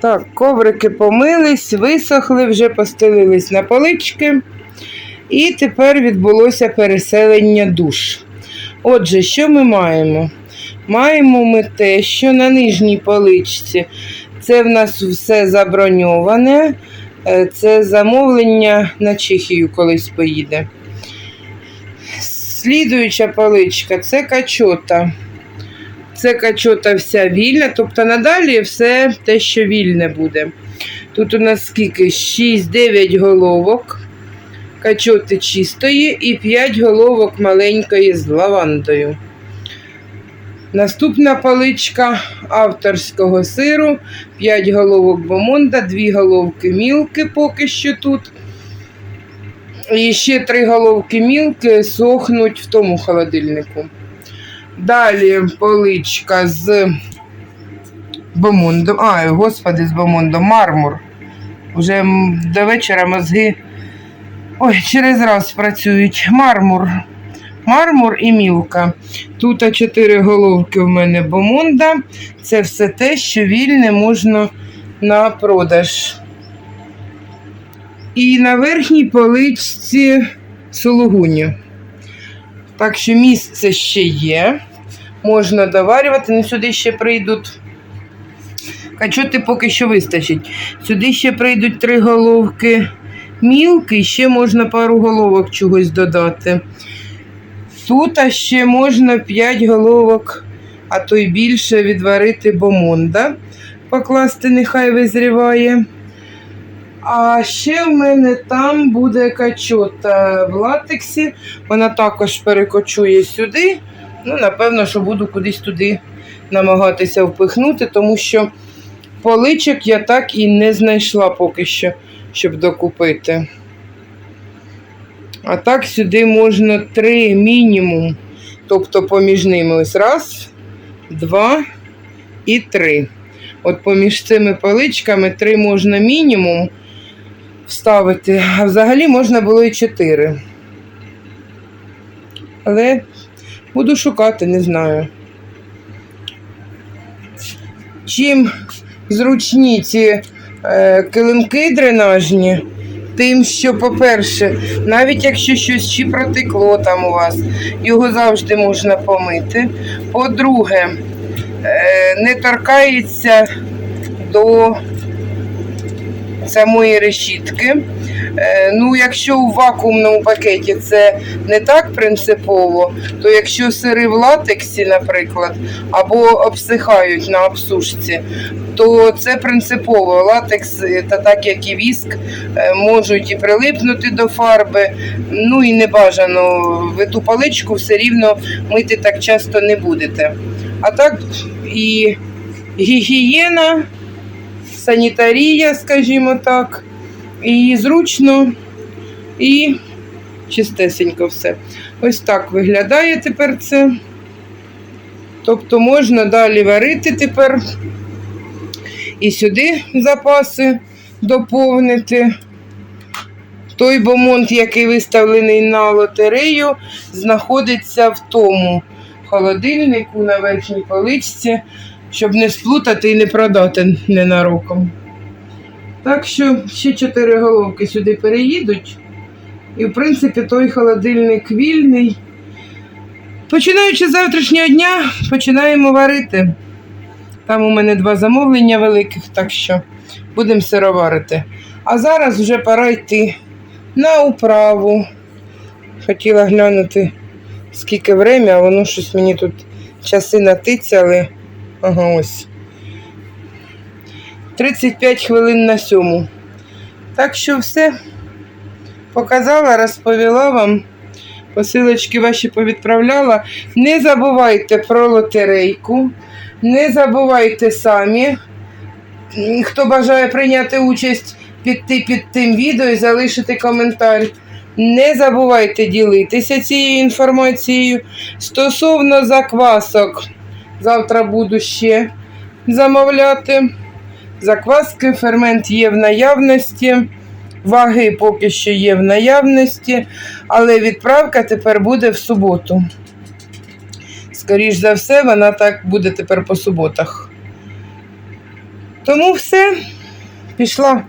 Так, коврики помились, висохли, вже постелились на полички. І тепер відбулося переселення душ. Отже, що ми маємо? Маємо ми те, що на нижній поличці це в нас все заброньоване. Е, Це замовлення на Чехію колись поїде. Слідуюча поличка це качота. Це качота вся вільна, тобто надалі все те, що вільне буде. Тут у нас скільки? 6-9 головок качоти чистої і 5 головок маленької з лавандою. Наступна паличка авторського сиру, 5 головок бомонда, 2 головки мілки поки що тут. І ще 3 головки мілки сохнуть в тому холодильнику. Далі поличка з бомондом. А, господи, з бомондом, мармур. Вже до вечора мозги ой, через раз працюють. Мармур. Мармур і мілка. Тут 4 головки в мене бомонда. Це все те, що вільне можна на продаж. І на верхній поличці сулугуні. Так що місце ще є. Можна доварювати, ну сюди ще прийдуть. Качоти поки що вистачить. Сюди ще прийдуть три головки мілки, і ще можна пару головок чогось додати. Тут ще можна 5 головок, а то й більше відварити бомонда, покласти, нехай визріває. А ще в мене там буде качота в латексі. Вона також перекочує сюди. Ну, напевно, що буду кудись туди намагатися впихнути, тому що поличок я так і не знайшла поки що, щоб докупити. А так сюди можна три мінімум. Тобто поміж ними ось раз, два і три. От поміж цими поличками три можна мінімум вставити, а взагалі можна було і чотири. Але буду шукати, не знаю. Чим зручні ці е, килимки дренажні, тим, що, по-перше, навіть якщо щось чи протекло там у вас, його завжди можна помити. По-друге, е, не торкається до самої решітки. Е, Ну, якщо у вакуумному пакеті це не так принципово, то якщо сири в латексі, наприклад, або обсихають на обсушці, то це принципово. Латекс, е, та так як і віск, е, можуть і прилипнути до фарби. Ну і не бажано. Ви ту паличку все рівно мити так часто не будете. А так і гігієна, санітарія, скажімо так, і зручно, і чистесенько все. Ось так виглядає тепер це. Тобто можна далі варити тепер і сюди запаси доповнити. Той бомонд, який виставлений на лотерею, знаходиться в тому холодильнику на верхній поличці, щоб не сплутати і не продати ненароком. Так що ще чотири головки сюди переїдуть. І, в принципі, той холодильник вільний. Починаючи з завтрашнього дня, починаємо варити. Там у мене два замовлення великих, так що будемо сироварити. А зараз вже пора йти на управу. Хотіла глянути, скільки время, а воно щось мені тут часи натицяли. Ага, ось. 35 хвилин на сьому. Так що все показала, розповіла вам. Посилочки ваші повідправляла. Не забувайте про лотерейку. Не забувайте самі. Хто бажає прийняти участь, піти під тим відео і залишити коментар. Не забувайте ділитися цією інформацією. Стосовно заквасок, завтра буду ще замовляти. Закваски, фермент є в наявності, ваги поки що є в наявності, але відправка тепер буде в суботу. Скоріш за все, вона так буде тепер по суботах. Тому все, пішла.